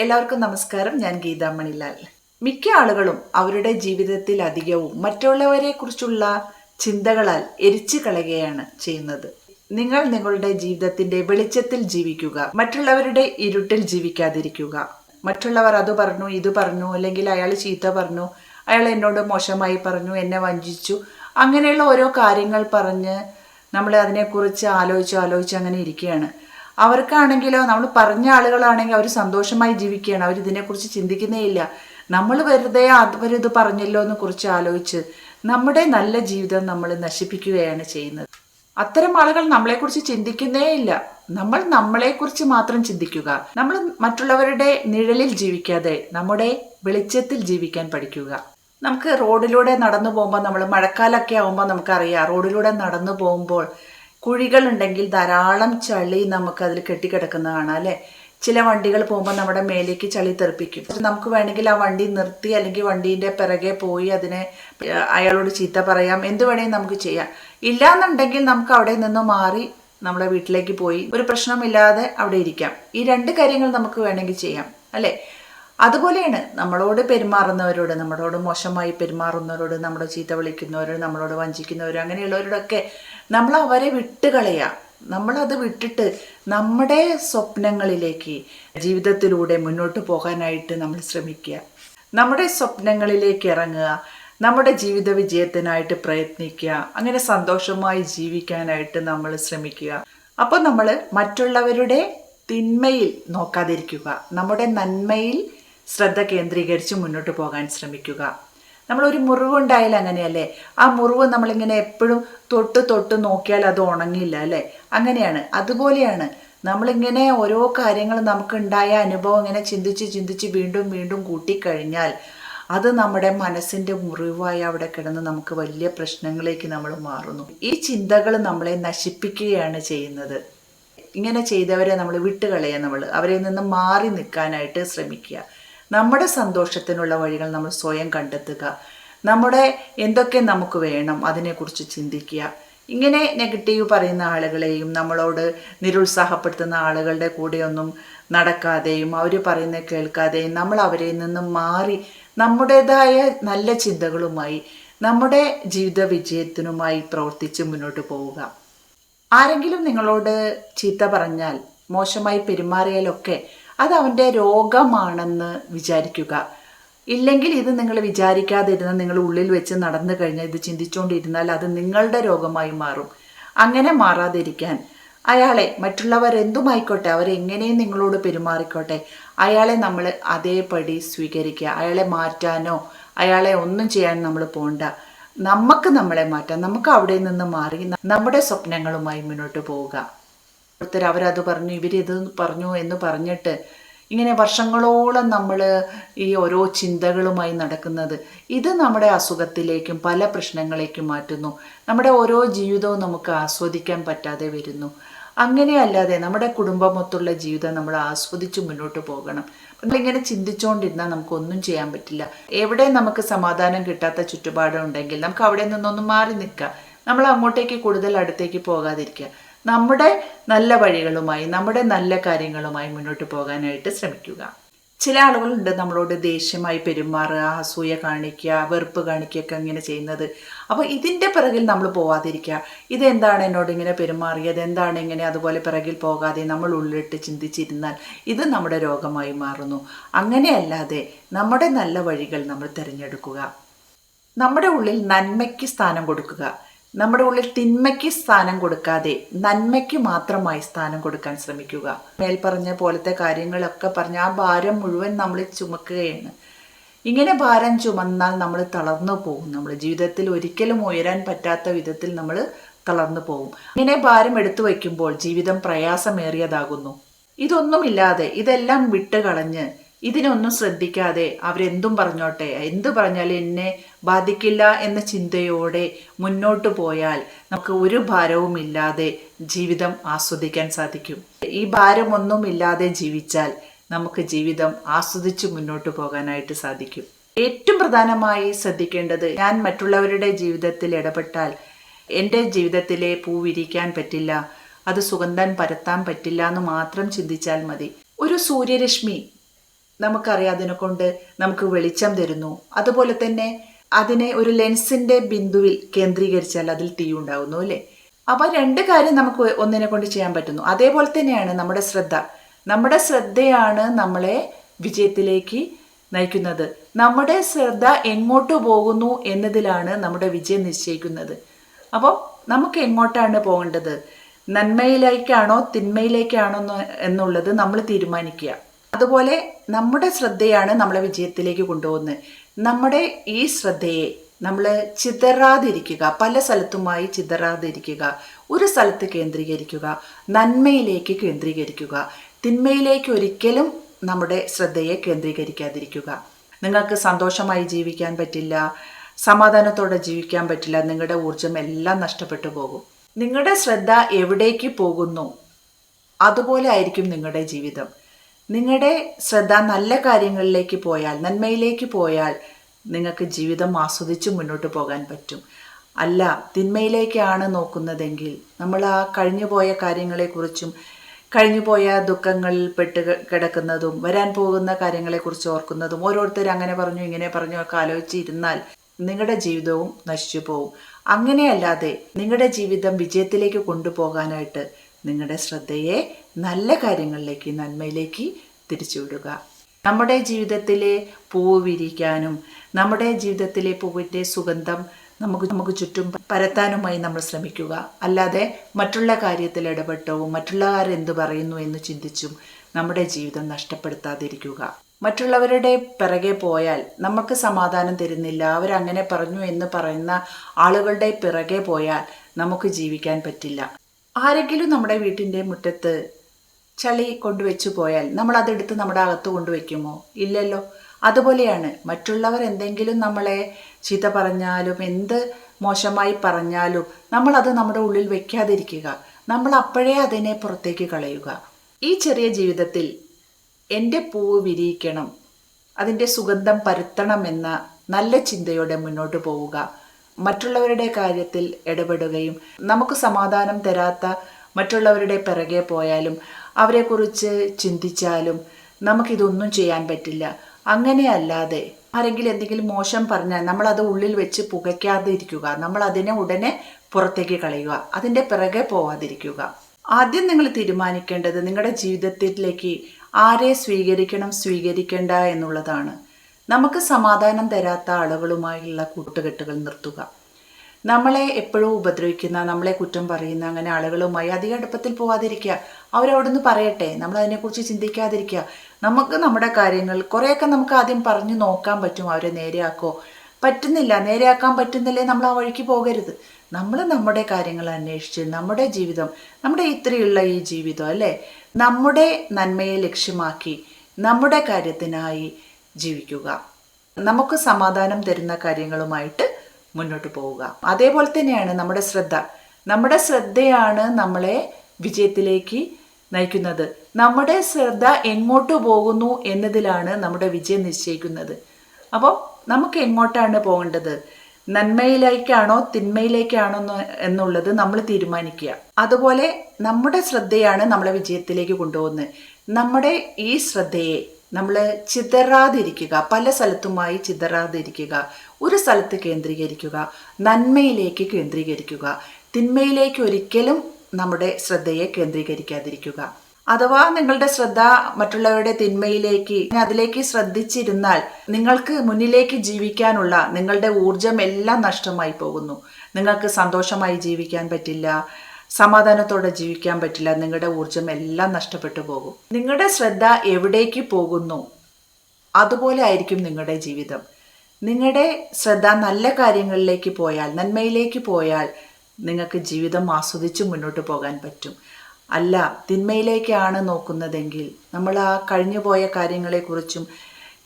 എല്ലാവർക്കും നമസ്കാരം. ഞാൻ ഗീതാ മണിലാൽ. മിക്ക ആളുകളും അവരുടെ ജീവിതത്തിൽ അധികവും മറ്റുള്ളവരെ കുറിച്ചുള്ള ചിന്തകളാൽ എരിച്ചു കളയുകയാണ് ചെയ്യുന്നത്. നിങ്ങൾ നിങ്ങളുടെ ജീവിതത്തിന്റെ വെളിച്ചത്തിൽ ജീവിക്കുക. മറ്റുള്ളവരുടെ ഇരുട്ടിൽ ജീവിക്കാതിരിക്കുക. മറ്റുള്ളവർ അത് പറഞ്ഞു ഇത് പറഞ്ഞു അല്ലെങ്കിൽ അയാൾ ചീത്ത പറഞ്ഞു അയാൾ എന്നോട് മോശമായി പറഞ്ഞു എന്നെ വഞ്ചിച്ചു. അങ്ങനെയുള്ള ഓരോ കാര്യങ്ങൾ പറഞ്ഞ് നമ്മൾ അതിനെക്കുറിച്ച് ആലോചിച്ച് ആലോചിച്ച് അങ്ങനെ ഇരിക്കുകയാണ്. അവർക്കാണെങ്കിലോ നമ്മൾ പറഞ്ഞ ആളുകളാണെങ്കിൽ അവർ സന്തോഷമായി ജീവിക്കുകയാണ്. അവർ ഇതിനെക്കുറിച്ച് ചിന്തിക്കുന്നേ ഇല്ല. നമ്മൾ വെറുതെ അവരിത് പറഞ്ഞല്ലോ എന്ന് കുറിച്ച് ആലോചിച്ച് നമ്മുടെ നല്ല ജീവിതം നമ്മൾ നശിപ്പിക്കുകയാണ് ചെയ്യുന്നത്. അത്തരം ആളുകൾ നമ്മളെക്കുറിച്ച് ചിന്തിക്കുന്നേ ഇല്ല. നമ്മൾ നമ്മളെക്കുറിച്ച് മാത്രം ചിന്തിക്കുക. നമ്മൾ മറ്റുള്ളവരുടെ നിഴലിൽ ജീവിക്കാതെ നമ്മുടെ വെളിച്ചത്തിൽ ജീവിക്കാൻ പഠിക്കുക. നമുക്ക് റോഡിലൂടെ നടന്നു പോകുമ്പോൾ നമ്മൾ മഴക്കാലൊക്കെ ആകുമ്പോൾ നമുക്കറിയാം റോഡിലൂടെ നടന്നു പോകുമ്പോൾ കുഴികളുണ്ടെങ്കിൽ ധാരാളം ചളി നമുക്ക് അതിൽ കെട്ടിക്കിടക്കുന്ന കാണാം അല്ലേ? ചില വണ്ടികൾ പോകുമ്പോൾ നമ്മുടെ മേലേക്ക് ചളി തെറിപ്പിക്കും. നമുക്ക് വേണമെങ്കിൽ ആ വണ്ടി നിർത്തി അല്ലെങ്കിൽ വണ്ടീന്റെ പിറകെ പോയി അതിനെ അയാളോട് ചീത്ത പറയാം എന്ത് വേണമെങ്കിൽ നമുക്ക് ചെയ്യാം. ഇല്ലാന്നുണ്ടെങ്കിൽ നമുക്ക് അവിടെ നിന്ന് മാറി നമ്മുടെ വീട്ടിലേക്ക് പോയി ഒരു പ്രശ്നമില്ലാതെ അവിടെ ഇരിക്കാം. ഈ രണ്ട് കാര്യങ്ങൾ നമുക്ക് വേണമെങ്കിൽ ചെയ്യാം അല്ലേ? അതുപോലെയാണ് നമ്മളോട് പെരുമാറുന്നവരോട് നമ്മളോട് മോശമായി പെരുമാറുന്നവരോട് നമ്മളെ ചീത്ത വിളിക്കുന്നവരോട് നമ്മളോട് വഞ്ചിക്കുന്നവരോ അങ്ങനെയുള്ളവരോടൊക്കെ നമ്മൾ അവരെ വിട്ടുകളയുക നമ്മളത് വിട്ടിട്ട് നമ്മുടെ സ്വപ്നങ്ങളിലേക്ക് ജീവിതത്തിലൂടെ മുന്നോട്ട് പോകാനായിട്ട് നമ്മൾ ശ്രമിക്കുക. നമ്മുടെ സ്വപ്നങ്ങളിലേക്ക് ഇറങ്ങുക നമ്മുടെ ജീവിത വിജയത്തിനായിട്ട് പ്രയത്നിക്കുക അങ്ങനെ സന്തോഷമായി ജീവിക്കാനായിട്ട് നമ്മൾ ശ്രമിക്കുക. അപ്പോൾ നമ്മൾ മറ്റുള്ളവരുടെ തിന്മയിൽ നോക്കാതിരിക്കുക. നമ്മുടെ നന്മയിൽ ശ്രദ്ധ കേന്ദ്രീകരിച്ച് മുന്നോട്ട് പോകാൻ ശ്രമിക്കുക. നമ്മളൊരു മുറിവുണ്ടായാൽ അങ്ങനെയല്ലേ? ആ മുറിവ് നമ്മളിങ്ങനെ എപ്പോഴും തൊട്ട് തൊട്ട് നോക്കിയാൽ അത് ഉണങ്ങില്ല അല്ലേ? അങ്ങനെയാണ്. അതുപോലെയാണ് നമ്മളിങ്ങനെ ഓരോ കാര്യങ്ങൾ നമുക്കുണ്ടായ അനുഭവം ഇങ്ങനെ ചിന്തിച്ച് ചിന്തിച്ച് വീണ്ടും വീണ്ടും കൂട്ടിക്കഴിഞ്ഞാൽ അത് നമ്മുടെ മനസ്സിന്റെ മുറിവായി അവിടെ കിടന്ന് നമുക്ക് വലിയ പ്രശ്നങ്ങളിലേക്ക് നമ്മൾ മാറുന്നു. ഈ ചിന്തകൾ നമ്മളെ നശിപ്പിക്കുകയാണ് ചെയ്യുന്നത്. ഇങ്ങനെ ചെയ്തവരെ നമ്മൾ വിട്ടുകളയുക നമ്മൾ അവരിൽ നിന്ന് മാറി നിൽക്കാനായിട്ട് ശ്രമിക്കുക. നമ്മുടെ സന്തോഷത്തിനുള്ള വഴികൾ നമ്മൾ സ്വയം കണ്ടെത്തുക. നമ്മുടെ എന്തൊക്കെ നമുക്ക് വേണം അതിനെക്കുറിച്ച് ചിന്തിക്കുക. ഇങ്ങനെ നെഗറ്റീവ് പറയുന്ന ആളുകളെയും നമ്മളോട് നിരുത്സാഹപ്പെടുത്തുന്ന ആളുകളുടെ കൂടെയൊന്നും നടക്കാതെയും അവർ പറയുന്ന കേൾക്കാതെയും നമ്മൾ അവരിൽ നിന്നും മാറി നമ്മുടേതായ നല്ല ചിന്തകളുമായി നമ്മുടെ ജീവിത വിജയത്തിനുമായി പ്രവർത്തിച്ച് മുന്നോട്ട് പോവുക. ആരെങ്കിലും നിങ്ങളോട് ചീത്ത പറഞ്ഞാൽ മോശമായി പെരുമാറിയാലൊക്കെ അത് അവന്റെ രോഗമാണെന്ന് വിചാരിക്കുക. ഇല്ലെങ്കിൽ ഇത് നിങ്ങൾ വിചാരിക്കാതിരുന്ന നിങ്ങൾ ഉള്ളിൽ വെച്ച് നടന്നു കഴിഞ്ഞാൽ ഇത് ചിന്തിച്ചുകൊണ്ടിരുന്നാൽ അത് നിങ്ങളുടെ രോഗമായി മാറും. അങ്ങനെ മാറാതിരിക്കാൻ അയാളെ മറ്റുള്ളവർ എന്തുമായിക്കോട്ടെ അവരെങ്ങനെയും നിങ്ങളോട് പെരുമാറിക്കോട്ടെ. അയാളെ നമ്മൾ അതേപടി സ്വീകരിക്കുക. അയാളെ മാറ്റാനോ അയാളെ ഒന്നും ചെയ്യാൻ നമ്മൾ പോണ്ട. നമുക്ക് നമ്മളെ മാറ്റാം. നമുക്ക് അവിടെ നിന്ന് മാറി നമ്മുടെ സ്വപ്നങ്ങളുമായി മുന്നോട്ട് പോവുക. ഓരോരുത്തർ അവരത് പറഞ്ഞു ഇവരിത് പറഞ്ഞു എന്ന് പറഞ്ഞിട്ട് ഇങ്ങനെ വർഷങ്ങളോളം നമ്മൾ ഈ ഓരോ ചിന്തകളുമായി നടക്കുന്നത്. ഇത് നമ്മുടെ അസുഖത്തിലേക്കും പല പ്രശ്നങ്ങളേക്കും മാറ്റുന്നു. നമ്മുടെ ഓരോ ജീവിതവും നമുക്ക് ആസ്വദിക്കാൻ പറ്റാതെ വരുന്നു. അങ്ങനെയല്ലാതെ നമ്മുടെ കുടുംബമൊത്തുള്ള ജീവിതം നമ്മൾ ആസ്വദിച്ച് മുന്നോട്ട് പോകണം. നമ്മളിങ്ങനെ ചിന്തിച്ചുകൊണ്ടിരുന്നാൽ നമുക്കൊന്നും ചെയ്യാൻ പറ്റില്ല. എവിടെ നമുക്ക് സമാധാനം കിട്ടാത്ത ചുറ്റുപാടുണ്ടെങ്കിൽ നമുക്ക് അവിടെ നിന്നൊന്നും മാറി നിൽക്കുക നമ്മൾ അങ്ങോട്ടേക്ക് കൂടുതൽ അടുത്തേക്ക് പോകാതിരിക്കുക. നമ്മുടെ നല്ല വഴികളുമായി നമ്മുടെ നല്ല കാര്യങ്ങളുമായി മുന്നോട്ട് പോകാനായിട്ട് ശ്രമിക്കുക. ചില ആളുകളുണ്ട് നമ്മളോട് ദേഷ്യമായി പെരുമാറുക അസൂയ കാണിക്കുക വെറുപ്പ് കാണിക്കുകയൊക്കെ ഇങ്ങനെ ചെയ്യുന്നത്. അപ്പോൾ ഇതിന്റെ പിറകിൽ നമ്മൾ പോവാതിരിക്കുക. ഇതെന്താണ് എന്നോട് ഇങ്ങനെ പെരുമാറിയത്? എന്താണ് ഇങ്ങനെ അതുപോലെ പിറകിൽ പോകാതെ നമ്മൾ ഉള്ളിട്ട് ചിന്തിച്ചിരുന്നാൽ ഇത് നമ്മുടെ രോഗമായി മാറുന്നു. അങ്ങനെയല്ലാതെ നമ്മുടെ നല്ല വഴികൾ നമ്മൾ തിരഞ്ഞെടുക്കുക. നമ്മുടെ ഉള്ളിൽ നന്മയ്ക്ക് സ്ഥാനം കൊടുക്കുക. നമ്മുടെ ഉള്ളിൽ തിന്മയ്ക്ക് സ്ഥാനം കൊടുക്കാതെ നന്മയ്ക്ക് മാത്രമായി സ്ഥാനം കൊടുക്കാൻ ശ്രമിക്കുക. മേൽപ്പറഞ്ഞ പോലത്തെ കാര്യങ്ങളൊക്കെ പറഞ്ഞ് ആ ഭാരം മുഴുവൻ നമ്മൾ ചുമക്കുകയാണ്. ഇങ്ങനെ ഭാരം ചുമന്നാൽ നമ്മൾ തളർന്നു പോകും. നമ്മൾ ജീവിതത്തിൽ ഒരിക്കലും ഉയരാൻ പറ്റാത്ത വിധത്തിൽ നമ്മൾ തളർന്നു പോകും. ഇങ്ങനെ ഭാരം എടുത്തു വയ്ക്കുമ്പോൾ ജീവിതം പ്രയാസമേറിയതാകുന്നു. ഇതൊന്നുമില്ലാതെ ഇതെല്ലാം വിട്ട് കളഞ്ഞ് ഇതിനൊന്നും ശ്രദ്ധിക്കാതെ അവരെന്തും പറഞ്ഞോട്ടെ. എന്ത് പറഞ്ഞാലും എന്നെ ബാധിക്കില്ല എന്ന ചിന്തയോടെ മുന്നോട്ട് പോയാൽ നമുക്ക് ഒരു ഭാരവുമില്ലാതെ ജീവിതം ആസ്വദിക്കാൻ സാധിക്കും. ഈ ഭാരമൊന്നും ഇല്ലാതെ ജീവിച്ചാൽ നമുക്ക് ജീവിതം ആസ്വദിച്ച് മുന്നോട്ട് പോകാനായിട്ട് സാധിക്കും. ഏറ്റവും പ്രധാനമായി ശ്രദ്ധിക്കേണ്ടത് ഞാൻ മറ്റുള്ളവരുടെ ജീവിതത്തിൽ ഇടപെട്ടാൽ എന്റെ ജീവിതത്തിലെ പൂവിരിക്കാൻ പറ്റില്ല അത് സുഗന്ധം പരത്താൻ പറ്റില്ല എന്ന് മാത്രം ചിന്തിച്ചാൽ മതി. ഒരു സൂര്യരശ്മി നമുക്കറിയാം അതിനെ കൊണ്ട് നമുക്ക് വെളിച്ചം തരുന്നു. അതുപോലെ തന്നെ അതിനെ ഒരു ലെൻസിന്റെ ബിന്ദുവിൽ കേന്ദ്രീകരിച്ചാൽ അതിൽ തീ ഉണ്ടാകുന്നു അല്ലേ? അപ്പൊ രണ്ട് കാര്യം നമുക്ക് ഒന്നിനെ കൊണ്ട് ചെയ്യാൻ പറ്റുന്നു. അതേപോലെ തന്നെയാണ് നമ്മുടെ ശ്രദ്ധ. നമ്മുടെ ശ്രദ്ധയാണ് നമ്മളെ വിജയത്തിലേക്ക് നയിക്കുന്നത്. നമ്മുടെ ശ്രദ്ധ എങ്ങോട്ട് പോകുന്നു എന്നതിലാണ് നമ്മുടെ വിജയം നിശ്ചയിക്കുന്നത്. അപ്പോൾ നമുക്ക് എങ്ങോട്ടാണ് പോകേണ്ടത്? നന്മയിലേക്കാണോ തിന്മയിലേക്കാണോ എന്നുള്ളത് നമ്മൾ തീരുമാനിക്കുക. അതുപോലെ നമ്മുടെ ശ്രദ്ധയാണ് നമ്മളെ വിജയത്തിലേക്ക് കൊണ്ടുപോകുന്നത്. നമ്മുടെ ഈ ശ്രദ്ധയെ നമ്മൾ ചിതറാതിരിക്കുക പല സ്ഥലത്തുമായി ചിതറാതിരിക്കുക ഒരു സ്ഥലത്ത് കേന്ദ്രീകരിക്കുക നന്മയിലേക്ക് കേന്ദ്രീകരിക്കുക തിന്മയിലേക്ക് ഒരിക്കലും നമ്മുടെ ശ്രദ്ധയെ കേന്ദ്രീകരിക്കാതിരിക്കുക. നിങ്ങൾക്ക് സന്തോഷമായി ജീവിക്കാൻ പറ്റില്ല സമാധാനത്തോടെ ജീവിക്കാൻ പറ്റില്ല നിങ്ങളുടെ ഊർജം എല്ലാം നഷ്ടപ്പെട്ടു പോകും. നിങ്ങളുടെ ശ്രദ്ധ എവിടേക്ക് പോകുന്നു? അതുപോലെ ആയിരിക്കും നിങ്ങളുടെ ജീവിതം. നിങ്ങളുടെ ശ്രദ്ധ നല്ല കാര്യങ്ങളിലേക്ക് പോയാൽ നന്മയിലേക്ക് പോയാൽ നിങ്ങൾക്ക് ജീവിതം ആസ്വദിച്ച് മുന്നോട്ട് പോകാൻ പറ്റും. അല്ല തിന്മയിലേക്കാണ് നോക്കുന്നതെങ്കിൽ നമ്മൾ ആ കഴിഞ്ഞുപോയ കാര്യങ്ങളെക്കുറിച്ചും കഴിഞ്ഞുപോയ ദുഃഖങ്ങളിൽ പെട്ട് കിടക്കുന്നതും വരാൻ പോകുന്ന കാര്യങ്ങളെക്കുറിച്ച് ഓർക്കുന്നതും ഓരോരുത്തർ അങ്ങനെ പറഞ്ഞു ഇങ്ങനെ പറഞ്ഞു ഒക്കെ ആലോചിച്ചിരുന്നാൽ നിങ്ങളുടെ ജീവിതവും നശിച്ചു പോകും അങ്ങനെയല്ലാതെ നിങ്ങളുടെ ജീവിതം വിജയത്തിലേക്ക് കൊണ്ടുപോകാനായിട്ട് നിങ്ങളുടെ ശ്രദ്ധയെ നല്ല കാര്യങ്ങളിലേക്ക് നന്മയിലേക്ക് തിരിച്ചുവിടുക. നമ്മുടെ ജീവിതത്തിലെ പൂവ് വിരിക്കാനും നമ്മുടെ ജീവിതത്തിലെ പൂവിന്റെ സുഗന്ധം നമുക്ക് നമുക്ക് ചുറ്റും പരത്താനുമായി നമ്മൾ ശ്രമിക്കുക. അല്ലാതെ മറ്റുള്ള കാര്യത്തിൽ ഇടപെട്ടോ മറ്റുള്ളവർ എന്ത് പറയുന്നു എന്ന് ചിന്തിച്ചും നമ്മുടെ ജീവിതം നഷ്ടപ്പെടുത്താതിരിക്കുക. മറ്റുള്ളവരുടെ പിറകെ പോയാൽ നമുക്ക് സമാധാനം തരുന്നില്ല. അവരങ്ങനെ പറഞ്ഞു എന്ന് പറയുന്ന ആളുകളുടെ പിറകെ പോയാൽ നമുക്ക് ജീവിക്കാൻ പറ്റില്ല. ആരെങ്കിലും നമ്മുടെ വീട്ടിന്റെ മുറ്റത്ത് ചളി കൊണ്ടുവച്ചു പോയാൽ നമ്മൾ അതെടുത്ത് നമ്മുടെ അകത്ത് കൊണ്ടുവയ്ക്കുമോ? ഇല്ലല്ലോ. അതുപോലെയാണ് മറ്റുള്ളവർ എന്തെങ്കിലും നമ്മളെ ചീത്ത പറഞ്ഞാലും എന്ത് മോശമായി പറഞ്ഞാലും നമ്മളത് നമ്മുടെ ഉള്ളിൽ വെക്കാതിരിക്കുക നമ്മൾ അപ്പോഴേ അതിനെ പുറത്തേക്ക് കളയുക. ഈ ചെറിയ ജീവിതത്തിൽ എന്റെ പൂവ് വിരിയിക്കണം അതിന്റെ സുഗന്ധം പരത്തണം എന്ന നല്ല ചിന്തയോടെ മുന്നോട്ട് പോവുക. മറ്റുള്ളവരുടെ കാര്യത്തിൽ ഇടപെടുകയും നമുക്ക് സമാധാനം തരാത്ത മറ്റുള്ളവരുടെ പിറകെ പോയാലും അവരെക്കുറിച്ച് ചിന്തിച്ചാലും നമുക്കിതൊന്നും ചെയ്യാൻ പറ്റില്ല. അങ്ങനെയല്ലാതെ ആരെങ്കിലും എന്തെങ്കിലും മോശം പറഞ്ഞാൽ നമ്മളത് ഉള്ളിൽ വെച്ച് പുകയ്ക്കാതെ ഇരിക്കുക നമ്മൾ അതിനെ ഉടനെ പുറത്തേക്ക് കളയുക. അതിന്റെ പിറകെ പോവാതിരിക്കുക. ആദ്യം നിങ്ങൾ തീരുമാനിക്കേണ്ടത് നിങ്ങളുടെ ജീവിതത്തിലേക്ക് ആരെ സ്വീകരിക്കണം സ്വീകരിക്കേണ്ട എന്നുള്ളതാണ്. നമുക്ക് സമാധാനം തരാത്ത ആളുകളുമായുള്ള കൂട്ടുകെട്ടുകൾ നിർത്തുക. നമ്മളെ എപ്പോഴും ഉപദ്രവിക്കുന്ന നമ്മളെ കുറ്റം പറയുന്ന അങ്ങനെ ആളുകളുമായി അധികം അടുപ്പത്തിൽ പോവാതിരിക്കുക. അവരവിടുന്ന് പറയട്ടെ നമ്മൾ അതിനെക്കുറിച്ച് ചിന്തിക്കാതിരിക്കുക. നമുക്ക് നമ്മുടെ കാര്യങ്ങൾ കുറേയൊക്കെ നമുക്ക് ആദ്യം പറഞ്ഞു നോക്കാൻ പറ്റും അവരെ നേരെയാക്കോ. പറ്റുന്നില്ല നേരെയാക്കാൻ പറ്റുന്നില്ലേ നമ്മൾ ആ വഴിക്ക് പോകരുത്. നമ്മൾ നമ്മുടെ കാര്യങ്ങൾ അന്വേഷിച്ച് നമ്മുടെ ജീവിതം നമ്മുടെ ഇത്രയുള്ള ഈ ജീവിതം അല്ലേ? നമ്മുടെ നന്മയെ ലക്ഷ്യമാക്കി നമ്മുടെ കാര്യത്തിനായി ജീവിക്കുക. നമുക്ക് സമാധാനം തരുന്ന കാര്യങ്ങളുമായിട്ട് മുന്നോട്ട് പോവുക. അതേപോലെ തന്നെയാണ് നമ്മുടെ ശ്രദ്ധ. നമ്മുടെ ശ്രദ്ധയാണ് നമ്മളെ വിജയത്തിലേക്ക് നയിക്കുന്നത്. നമ്മുടെ ശ്രദ്ധ എങ്ങോട്ട് പോകുന്നു എന്നതിലാണ് നമ്മുടെ വിജയം നിശ്ചയിക്കുന്നത്. അപ്പോൾ നമുക്ക് എങ്ങോട്ടാണ് പോകേണ്ടത്? നന്മയിലേക്കാണോ തിന്മയിലേക്കാണോ എന്നുള്ളത് നമ്മൾ തീരുമാനിക്കുക. അതുപോലെ നമ്മുടെ ശ്രദ്ധയാണ് നമ്മളെ വിജയത്തിലേക്ക് കൊണ്ടുപോകുന്നത്. നമ്മുടെ ഈ ശ്രദ്ധയെ നമ്മൾ ചിതറാതിരിക്കുക പല സ്ഥലത്തുമായി ചിതറാതിരിക്കുക ഒരു സ്ഥലത്ത് കേന്ദ്രീകരിക്കുക നന്മയിലേക്ക് കേന്ദ്രീകരിക്കുക തിന്മയിലേക്ക് ഒരിക്കലും നമ്മുടെ ശ്രദ്ധയെ കേന്ദ്രീകരിക്കാതിരിക്കുക. അഥവാ നിങ്ങളുടെ ശ്രദ്ധ മറ്റുള്ളവരുടെ തിന്മയിലേക്ക് അതിലേക്ക് ശ്രദ്ധിച്ചിരുന്നാൽ നിങ്ങൾക്ക് മുന്നിലേക്ക് ജീവിക്കാനുള്ള നിങ്ങളുടെ ഊർജം എല്ലാം നഷ്ടമായി പോകുന്നു. നിങ്ങൾക്ക് സന്തോഷമായി ജീവിക്കാൻ പറ്റില്ല സമാധാനത്തോടെ ജീവിക്കാൻ പറ്റില്ല. നിങ്ങളുടെ ഊർജം എല്ലാം നഷ്ടപ്പെട്ടു പോകും. നിങ്ങളുടെ ശ്രദ്ധ എവിടേക്ക് പോകുന്നു? അതുപോലെ ആയിരിക്കും നിങ്ങളുടെ ജീവിതം. നിങ്ങളുടെ ശ്രദ്ധ നല്ല കാര്യങ്ങളിലേക്ക് പോയാൽ നന്മയിലേക്ക് പോയാൽ നിങ്ങൾക്ക് ജീവിതം ആസ്വദിച്ച് മുന്നോട്ട് പോകാൻ പറ്റും. അല്ല തിന്മയിലേക്കാണ് നോക്കുന്നതെങ്കിൽ നമ്മൾ ആ കഴിഞ്ഞുപോയ കാര്യങ്ങളെക്കുറിച്ചും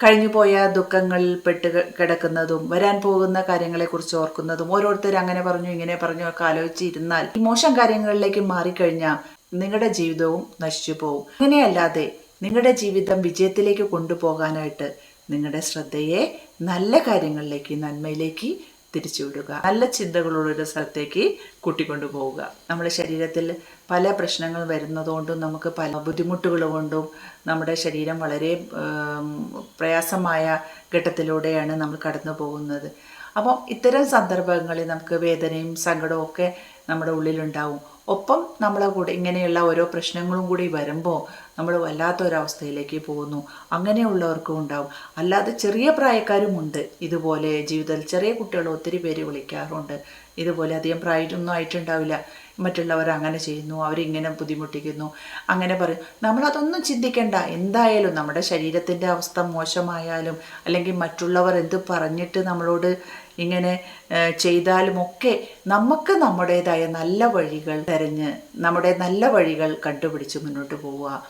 കഴിഞ്ഞുപോയ ദുഃഖങ്ങളിൽ പെട്ട് കിടക്കുന്നതും വരാൻ പോകുന്ന കാര്യങ്ങളെക്കുറിച്ച് ഓർക്കുന്നതും ഓരോരുത്തർ അങ്ങനെ പറഞ്ഞു ഇങ്ങനെ പറഞ്ഞു ഒക്കെ ആലോചിച്ചിരുന്നാൽ മോശം കാര്യങ്ങളിലേക്ക് മാറിക്കഴിഞ്ഞാൽ നിങ്ങളുടെ ജീവിതവും നശിച്ചു പോകും അങ്ങനെയല്ലാതെ നിങ്ങളുടെ ജീവിതം വിജയത്തിലേക്ക് കൊണ്ടുപോകാനായിട്ട് നിങ്ങളുടെ ശ്രദ്ധയെ നല്ല കാര്യങ്ങളിലേക്ക് നന്മയിലേക്ക് തിരിച്ചുവിടുക. നല്ല ചിന്തകളുള്ളൊരു സ്ഥലത്തേക്ക് കൂട്ടിക്കൊണ്ടു പോവുക. നമ്മുടെ ശരീരത്തിൽ പല പ്രശ്നങ്ങൾ വരുന്നതുകൊണ്ടും നമുക്ക് പല ബുദ്ധിമുട്ടുകൾ കൊണ്ടും നമ്മുടെ ശരീരം വളരെ പ്രയാസമായ ഘട്ടത്തിലൂടെയാണ് നമ്മൾ കടന്നു പോകുന്നത്. അപ്പോൾ ഇത്തരം സന്ദർഭങ്ങളിൽ നമുക്ക് വേദനയും സങ്കടവും ഒക്കെ നമ്മുടെ ഉള്ളിലുണ്ടാവും. ഒപ്പം നമ്മളെ കൂടെ ഇങ്ങനെയുള്ള ഓരോ പ്രശ്നങ്ങളും കൂടി വരുമ്പോൾ നമ്മൾ വല്ലാത്തൊരവസ്ഥയിലേക്ക് പോകുന്നു. അങ്ങനെയുള്ളവർക്കും ഉണ്ടാവും. അല്ലാതെ ചെറിയ പ്രായക്കാരുമുണ്ട് ഇതുപോലെ ജീവിതത്തിൽ ചെറിയ കുട്ടികൾ ഒത്തിരി പേര് വിളിക്കാറുണ്ട്. ഇതുപോലെ അധികം പ്രായമൊന്നും ആയിട്ടുണ്ടാവില്ല. മറ്റുള്ളവർ അങ്ങനെ ചെയ്യുന്നു അവരിങ്ങനെ ബുദ്ധിമുട്ടിക്കുന്നു അങ്ങനെ പറയും. നമ്മളതൊന്നും ചിന്തിക്കേണ്ട. എന്തായാലും നമ്മുടെ ശരീരത്തിന്റെ അവസ്ഥ മോശമായാലും അല്ലെങ്കിൽ മറ്റുള്ളവർ എന്ത് പറഞ്ഞിട്ട് നമ്മളോട് ഇങ്ങനെ ചെയ്താലുമൊക്കെ നമുക്ക് നമ്മുടേതായ നല്ല വഴികൾ തിരഞ്ഞ് നമ്മുടെ നല്ല വഴികൾ കണ്ടുപിടിച്ച് മുന്നോട്ട് പോവുക.